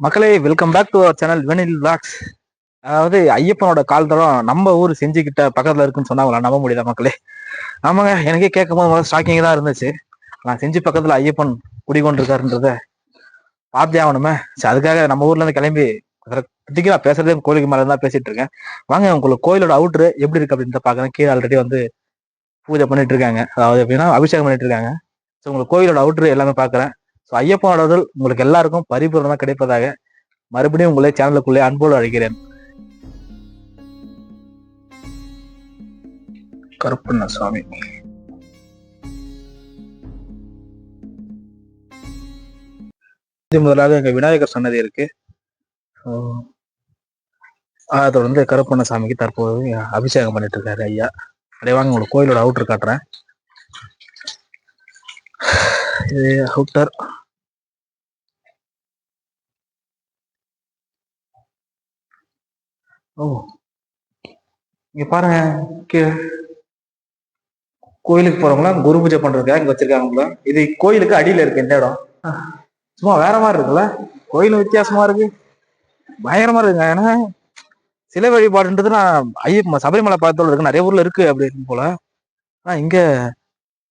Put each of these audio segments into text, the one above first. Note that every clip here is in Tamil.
மக்களே welcome back to our channel Venil vlogs அதாவது ஐயப்பனோட கால் தரம் நம்ம ஊர் செஞ்சுக்கிட்ட பக்கத்துல இருக்குன்னு சொன்னா நம்ப முடியல மக்களே. ஆமாங்க எனக்கே கேட்கும் போது முதல்ல ஸ்டாக்கிங் தான் இருந்துச்சு. நான் செஞ்சு பக்கத்துல ஐயப்பன் குடிக்கொண்டிருக்காருன்றத பார்த்தே ஆகணுமே. சரி அதுக்காக நம்ம ஊர்ல இருந்து கிளம்பி பத்திக்கு நான் பேசுறதே கோயிலுக்கு மேலே தான் பேசிட்டு இருக்கேன். வாங்க உங்களுக்கு கோயிலோட அவுட்ரு எப்படி இருக்கு அப்படின்னு பாக்குறேன் கீழே ஆல்ரெடி வந்து பூஜை பண்ணிட்டு இருக்காங்க. அதாவது எப்படின்னா அபிஷேகம் பண்ணிட்டு இருக்காங்க. ஸோ உங்களுக்கு கோயிலோட அவுட்ரு எல்லாமே பாக்குறேன் ஸோ ஐயப்பனோட உங்களுக்கு எல்லாருக்கும் பரிபூரணமாக கிடைப்பதாக மறுபடியும் உங்களை சேனலுக்குள்ளே அன்போடு அழைக்கிறேன். கருப்பண்ண சுவாமி. முதலாக எங்க விநாயகர் சன்னதி இருக்கு. அதை தொடர்ந்து கருப்பண்ண சாமிக்கு தற்போது அபிஷேகம் பண்ணிட்டு இருக்காரு ஐயா. அப்படியே வாங்க உங்களுக்கு கோயிலோட அவுட்டர் காட்டுறேன். இது அவுட்டர் ஓ இங்க பாருங்க கீழே. கோயிலுக்கு போறவங்களாம் குரு பூஜை பண்றதுக்காக இங்க வச்சிருக்காங்களா இது கோயிலுக்கு அடியில இருக்கு இந்த இடம். சும்மா வேற மாதிரி இருக்குல்ல? கோயில் வித்தியாசமா இருக்கு. பயங்கரமா இருக்குங்க. ஏன்னா சிலை வழிபாடுன்றது நான் ஐயப்ப சபரிமலை பாதத்தோட இருக்கு. நிறைய ஊர்ல இருக்கு அப்படின்னு போல. ஆனா இங்க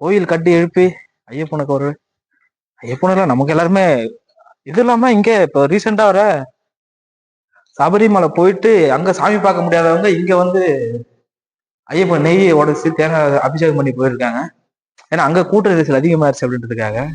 கோயில் கட்டி எழுப்பி ஐயப்பனுக்கு ஒரு ஐயப்பனுக்கு நமக்கு எல்லாருமே இது இல்லாம இங்க இப்போ ரீசெண்டா வர சபரிமலை போயிட்டு அங்க சாமி பார்க்க முடியாதவங்க இங்க வந்து ஐயப்பன் நெய் உடச்சி தேங்காய் அபிஷேகம் பண்ணி போயிருக்காங்க. ஏன்னா அங்க கூட்ட நெரிசல் அதிகமாயிருச்சு அப்படின்றதுக்காக.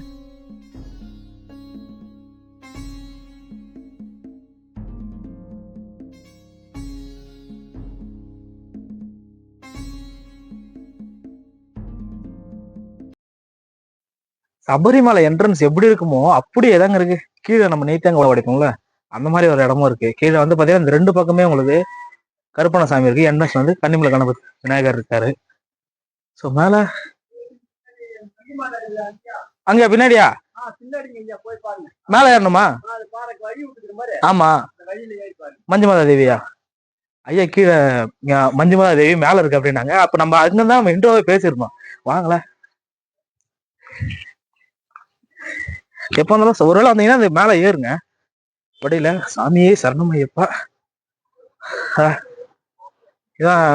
சபரிமலை என்ட்ரன்ஸ் எப்படி இருக்குமோ அப்படியே தாங்க இருக்கு. கீழே நம்ம நெய் உடைப்போம்ல அந்த மாதிரி ஒரு இடமும் இருக்கு. கீழே வந்து பாத்தீங்கன்னா இந்த ரெண்டு பக்கமே உங்களுக்கு கருப்பண சாமி இருக்கு என்ட்ரன்ஸ் வந்து கன்னிமலை கணபதி விநாயகர் இருக்காரு. ஸோ மேல அங்க பின்னாடியா? மேல ஏறணுமா? ஆமா. மஞ்சுமாதா தேவியா? ஐயா கீழே மஞ்சுமாதா தேவி மேல இருக்கு அப்படின்னாங்க. அப்ப நம்ம அங்கதான் நம்ம இன்ட்ரோவே பேசியிருந்தோம். வாங்களேன். எப்போ இருந்தாலும் ஒருவேளை வந்தீங்கன்னா அது மேல ஏறுங்க. படியில சாமியே சரணம் ஐயப்பா இதான்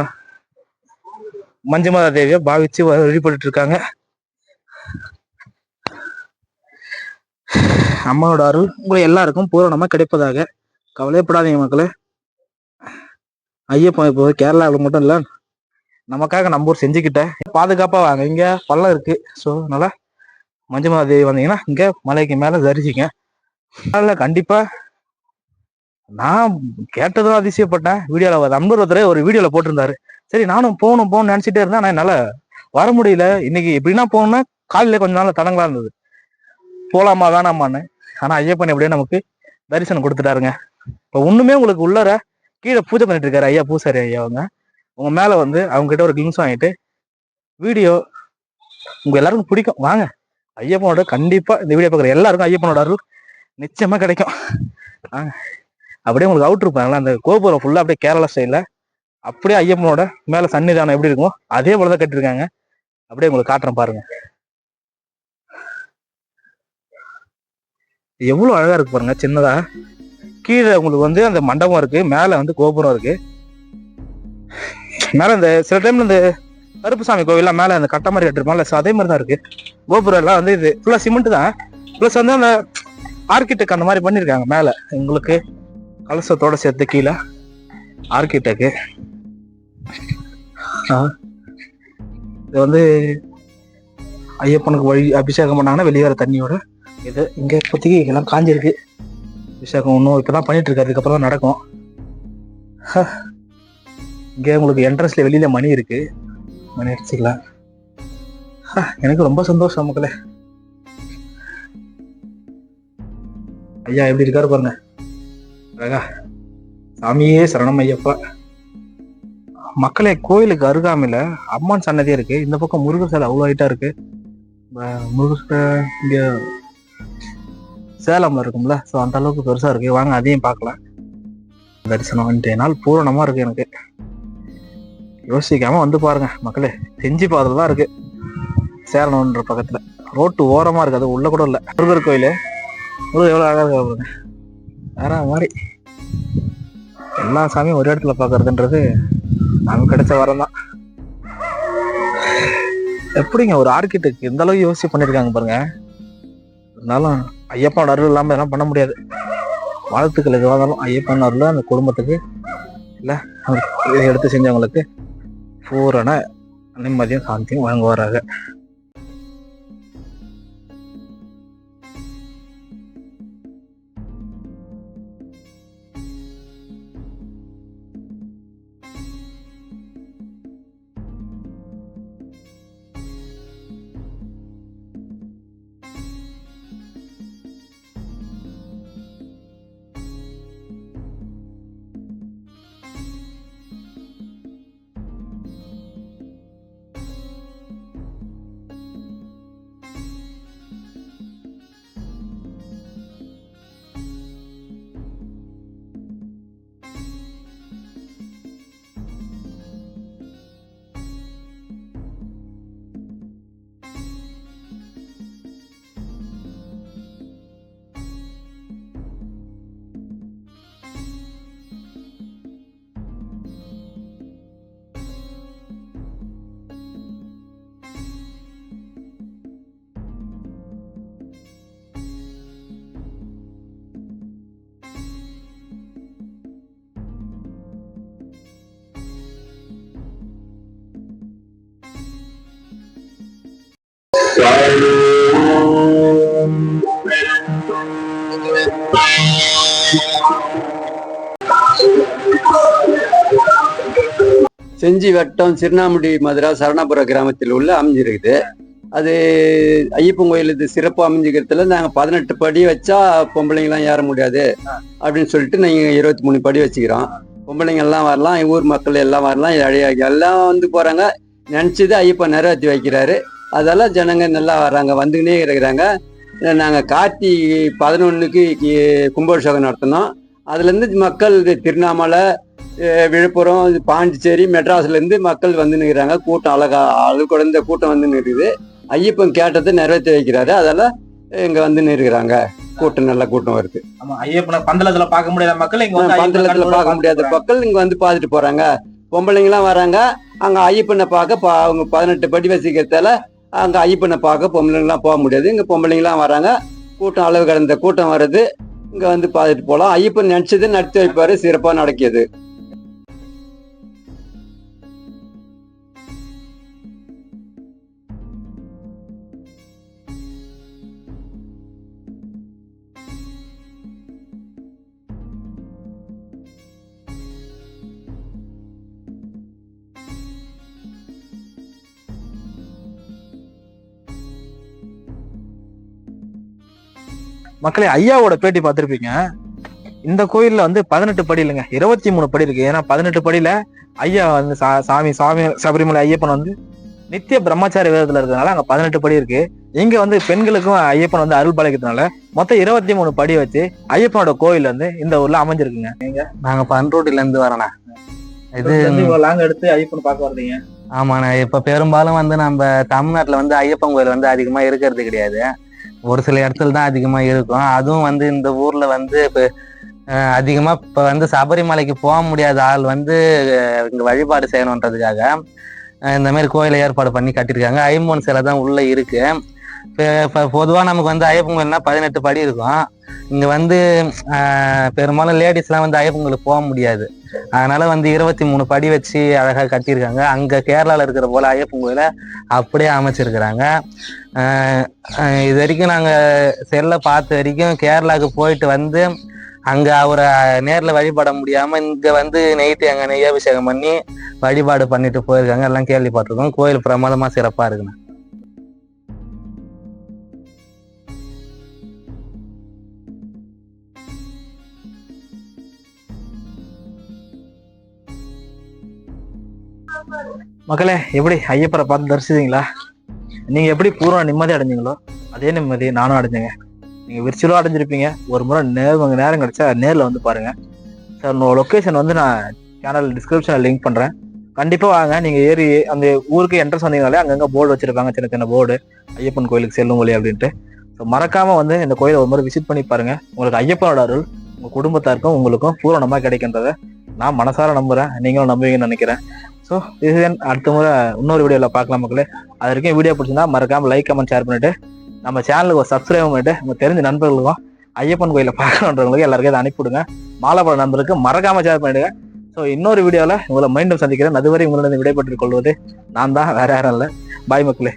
மஞ்சமாதா தேவியை பாவிச்சு வ- இருக்காங்க அம்மாவோட அருள் உங்களை எல்லாருக்கும் பூரணமா கிடைப்பதாக. கவலைப்படாதீங்க மக்களே. ஐயப்பன் இப்போ கேரளாவில் மட்டும் இல்ல நமக்காக நம்ம ஊர் செஞ்சுக்கிட்டேன் பாதுகாப்பா வாங்க இங்க பள்ளம் இருக்கு. ஸோ அதனால மஞ்சமாதா தேவி வந்தீங்கன்னா இங்க மலைக்கு மேல தரிசிங்க. அதனால கண்டிப்பா நான் கேட்டதும் அதிசயப்பட்டேன். வீடியோல நண்பர் ஒருத்தர் ஒரு வீடியோல போட்டிருந்தாரு. சரி நானும் போகணும் போகணும்னு நினைச்சிட்டே இருந்தேன். ஆனா என்னால வர முடியல. இன்னைக்கு எப்படின்னா போகணும்னா காலையில கொஞ்ச நாள் தடங்களா இருந்தது. போலாமா வேணாமான்னு. ஆனா ஐயப்பன் எப்படியோ நமக்கு தரிசனம் கொடுத்துட்டாருங்க. இப்போ ஒண்ணுமே உங்களுக்கு உள்ளர கீழே பூஜை பண்ணிட்டு இருக்காரு ஐயா பூசாரி ஐயா அவங்க. உங்க மேல வந்து அவங்க கிட்ட ஒரு கிளிங்ஸ் வாங்கிட்டு வீடியோ உங்க எல்லாருக்கும் பிடிக்கும். வாங்க. ஐயப்பனோட கண்டிப்பா இந்த வீடியோ பார்க்குற எல்லாருக்கும் ஐயப்பனோட அருள் நிச்சயமா கிடைக்கும். வாங்க. அப்படியே உங்களுக்கு அவுட் இருப்பாங்களா அந்த கோபுரம் ஃபுல்லாக அப்படியே கேரளா சைடில் அப்படியே ஐயப்பனோட மேலே சன்னிதானம் எப்படி இருக்குமோ அதே போல தான் கட்டியிருக்காங்க. அப்படியே உங்களுக்கு காட்டுறேன் பாருங்க. எவ்வளோ அழகாக இருக்கு பாருங்க சின்னதாக கீழே உங்களுக்கு வந்து அந்த மண்டபம் இருக்கு மேலே வந்து கோபுரம் இருக்கு. மேலே இந்த சில டைம்ல இந்த கருப்புசாமி கோவில்லாம் மேலே அந்த கட்ட மாதிரி கட்டிருப்பாங்கல்ல so அதே மாதிரி தான் இருக்கு. கோபுரம் எல்லாம் வந்து இது ஃபுல்லாக சிமெண்ட் தான். ப்ளஸ் வந்து அந்த ஆர்கிடெக்ட் அந்த மாதிரி பண்ணியிருக்காங்க மேலே உங்களுக்கு கலசத்தோட சேர்த்து கீழே ஆர்கிடெக்ட் இது வந்து ஐயப்பனுக்கு வழி அபிஷேகம் பண்ணாங்கன்னா வெளியே வர தண்ணியோட இது இங்க இப்போதைக்கு எல்லாம் காஞ்சிருக்கு. அபிஷேகம் இன்னும் இப்பதான் பண்ணிட்டு இருக்காரு அதுக்கப்புறம் தான் நடக்கும். ஹ. இங்க உங்களுக்கு என்ட்ரன்ஸ்ல வெளியில மணி இருக்கு. மணி அடிச்சுக்கலாம். ஹ, எனக்கு ரொம்ப சந்தோஷம் மக்களே. ஐயா எப்படி இருக்காரு பாருங்க. அழகா சாமியே சரணம் ஐயப்பா. மக்களே கோயிலுக்கு அருகாமையில அம்மன் சன்னதி இருக்கு. இந்த பக்கம் முருகர் சிலை அவ்வளோ ஹைட்டா இருக்கு. முருகர் இங்கே சேலம் இருக்கும்ல. ஸோ அந்த அளவுக்கு பெருசாக இருக்கு. வாங்க அதையும் பார்க்கலாம். தரிசனம் இன்றைய நாள் பூரணமாக இருக்கு எனக்கு. யோசிக்காம வந்து பாருங்க மக்களே. செஞ்சு பாதையில தான் இருக்கு. சேலம்ன்ற பக்கத்தில். ரோட்டு ஓரமா இருக்குது அது உள்ள கூட இல்லை. முருகர் கோயில். முருகர் எவ்வளோ அழகாக இருக்கு பாருங்க. வேற மாதிரி. எல்லா சாமியும் ஒரு இடத்துல பார்க்கறதுன்றது நமக்கு கிடைச்ச வரம் தான் எப்படிங்க ஒரு ஆர்கிடெக்ட் எந்த அளவுக்கு யோசிச்சு பண்ணியிருக்காங்க பாருங்க. இருந்தாலும் ஐயப்பனோட அருள் இல்லாமல் இதெல்லாம் பண்ண முடியாது. வாழ்த்துக்கள் எதுவாக இருந்தாலும் ஐயப்பன் அருள் அந்த குடும்பத்துக்கு இல்லை எடுத்து செஞ்சவங்களுக்கு பூரண நிம்மதியும் சாந்தியும் வழங்குவாராக. செஞ்சி வட்டம் சிறுநாமுடி மதுரா சரணாபுர கிராமத்தில் உள்ள அமைஞ்சிருக்குது. அது ஐயப்பன் கோயில் இது சிறப்பு அமைஞ்சிக்கிறதுல நாங்கள் பதினெட்டு படி வச்சா பொம்பளைங்கலாம் ஏற முடியாது அப்படின்னு சொல்லிட்டு நீங்கள் இருபத்தி மூணு படி வச்சுக்கிறோம். பொம்பளைங்கள்லாம் வரலாம் ஊர் மக்கள் எல்லாம் வரலாம் இழையாகி எல்லாம் வந்து போகிறாங்க நினச்சது ஐயப்பன் நிறைவேற்றி வைக்கிறாரு. அதெல்லாம் ஜனங்க நல்லா வர்றாங்க வந்துக்கினே இருக்கிறாங்க. நாங்கள் கார்த்தி பதினொன்றுக்கு கும்பாபிஷேகம் நடத்தினோம். அதுலேருந்து மக்கள் திருவண்ணாமலை விழுப்புரம் பாண்டிச்சேரி மெட்ராஸ்ல இருந்து மக்கள் வந்து நிற்கிறாங்க கூட்டம் அழகா அளவு குறைந்த கூட்டம் வந்து நிற்குது ஐயப்பன் கேட்டதை நிறைவேற்றி வைக்கிறாரு. அதெல்லாம் இங்க வந்து நிற்கிறாங்க கூட்டம் நல்ல கூட்டம் வருது. ஐயப்பனை பந்தலத்துல பார்க்க முடியாத மக்கள் இங்க பந்தளத்துல பார்க்க முடியாத மக்கள் இங்க வந்து பார்த்துட்டு போறாங்க. பொம்பளைங்களாம் வராங்க. அங்க ஐயப்பனை பார்க்க அவங்க பதினெட்டு படி வசிக்கிறதால அங்கே ஐயப்பனை பார்க்க பொம்பளைங்களாம் போக முடியாது. இங்கே பொம்பளைங்களாம் வராங்க. கூட்டம் அளவு கடந்த கூட்டம் வருது. இங்கே வந்து பார்த்துட்டு போகலாம் ஐயப்பன் நினச்சது நடத்தி வைப்பார். சிறப்பாக நடக்கியது. மக்களே ஐயாவோட பேட்டி பார்த்திருப்பீங்க. இந்த கோயில்ல வந்து பதினெட்டு படி இல்லைங்க இருபத்தி மூணு படி இருக்கு. ஏன்னா பதினெட்டு படியில ஐயா வந்து சா- சாமி சாமி சபரிமலை ஐயப்பன் வந்து நித்திய பிரம்மச்சாரி வேதத்துல இருக்கிறதுனால அங்க பதினெட்டு படி இருக்கு. இங்க வந்து பெண்களுக்கும் ஐயப்பன் வந்து அருள் பாலிக்கிறதுனால மொத்தம் இருபத்தி மூணு படி வச்சு ஐயப்பனோட கோயில் வந்து இந்த ஊர்ல அமைஞ்சிருக்குங்க. நாங்க? பண்ருட்டில இருந்து வரோண்ணா. இது லாங் எடுத்து ஐயப்பன் பார்க்க வர்றீங்க? ஆமாண்ணா இப்ப பெரும்பாலும் வந்து நம்ம தமிழ்நாட்டுல வந்து ஐயப்பன் கோயில் வந்து அதிகமா இருக்கிறது கிடையாது. ஒரு சில இடத்துல தான் அதிகமா இருக்கும். அதுவும் வந்து இந்த ஊர்ல வந்து இப்போ அதிகமா இப்ப வந்து சபரிமலைக்கு போக முடியாத ஆள் வந்து இங்க வழிபாடு செய்யணுன்றதுக்காக இந்த மாதிரி கோயிலை ஏற்பாடு பண்ணி கட்டியிருக்காங்க. ஐம்பொன் சிலை தான் உள்ள இருக்கு. இப்போ இப்ப நமக்கு வந்து ஐயப்பொங்கல்னா பதினெட்டு படி இருக்கும். இங்கே வந்து பெரும்பாலும் லேடிஸ்லாம் வந்து ஐயப்பன் போக முடியாது. அதனால வந்து இருபத்தி மூணு படி வச்சு அழகாக கட்டியிருக்காங்க. அங்கே கேரளாவில் இருக்கிற போல ஐயப்பன் கோயிலை அப்படியே அமைச்சிருக்கிறாங்க. இது வரைக்கும் நாங்கள் செல்ல பார்த்த வரைக்கும் கேரளாவுக்கு போயிட்டு வந்து அங்கே அவரை நேரில் வழிபட முடியாமல் இங்கே வந்து நைட்டு நெய் நெய்யாபிஷேகம் பண்ணி வழிபாடு பண்ணிட்டு போயிருக்காங்க. எல்லாம் கேள்விப்பட்டிருக்கோம். கோயில் பிரமாதமா சிறப்பாக இருக்குண்ணா. மக்களே எப்படி ஐயப்பரை பார்த்து தரிசித்தீங்களா? நீங்க எப்படி பூர்வ நிம்மதி அடைஞ்சீங்களோ அதே நிம்மதி நானும் அடைஞ்சேங்க. நீங்க விர்ச்சுவலாக அடைஞ்சிருப்பீங்க. ஒரு முறை நேரம் நேரம் கிடைச்சா நேர்ல வந்து பாருங்க. சார் உங்களோட லொக்கேஷன் வந்து நான் சேனல் டிஸ்கிரிப்ஷனில் லிங்க் பண்றேன். கண்டிப்பா வாங்க. நீங்க ஏறி அந்த ஊருக்கு என்ட்ரன்ஸ் வந்தீங்கனாலே அங்கங்க போர்டு வச்சிருப்பாங்க. சின்ன சின்ன போர்டு ஐயப்பன் கோயிலுக்கு செல்லும் வழி அப்படின்ட்டு. ஸோ மறக்காம வந்து இந்த கோயிலை ஒரு முறை விசிட் பண்ணி பாருங்க. உங்களுக்கு ஐயப்பனோட அருள் உங்க குடும்பத்தாருக்கும் உங்களுக்கும் பூரணமா கிடைக்கின்றத நான் மனசார நம்புறேன். நீங்களும் நம்புவீங்கன்னு நினைக்கிறேன். ஸோ இதுதான் அடுத்த முறை இன்னொரு வீடியோவில் பார்க்கலாம் மக்களே. அது வரைக்கும் வீடியோ பிடிச்சிருந்தா மறக்காமல் லைக் கமெண்ட் ஷேர் பண்ணிட்டு நம்ம சேனலுக்கு ஒரு சப்ஸ்கிரைப் பண்ணிட்டு நம்ம தெரிஞ்ச நண்பர்களுக்கும் ஐயப்பன் கோயிலில் பார்க்கணுன்றவங்களுக்கு எல்லாருக்கும் இதை அனுப்பிவிடுங்க. மாலைப்பட நண்பருக்கு மறக்காம ஷேர் பண்ணிடுங்க. ஸோ இன்னொரு வீடியோவில் உங்களை மீண்டும் சந்திக்கிறேன். அதுவரை உங்களிடம் விடைபெற்றுக் கொள்வது நான் தான் வேற யாரும் இல்லை. பாய் மக்களே.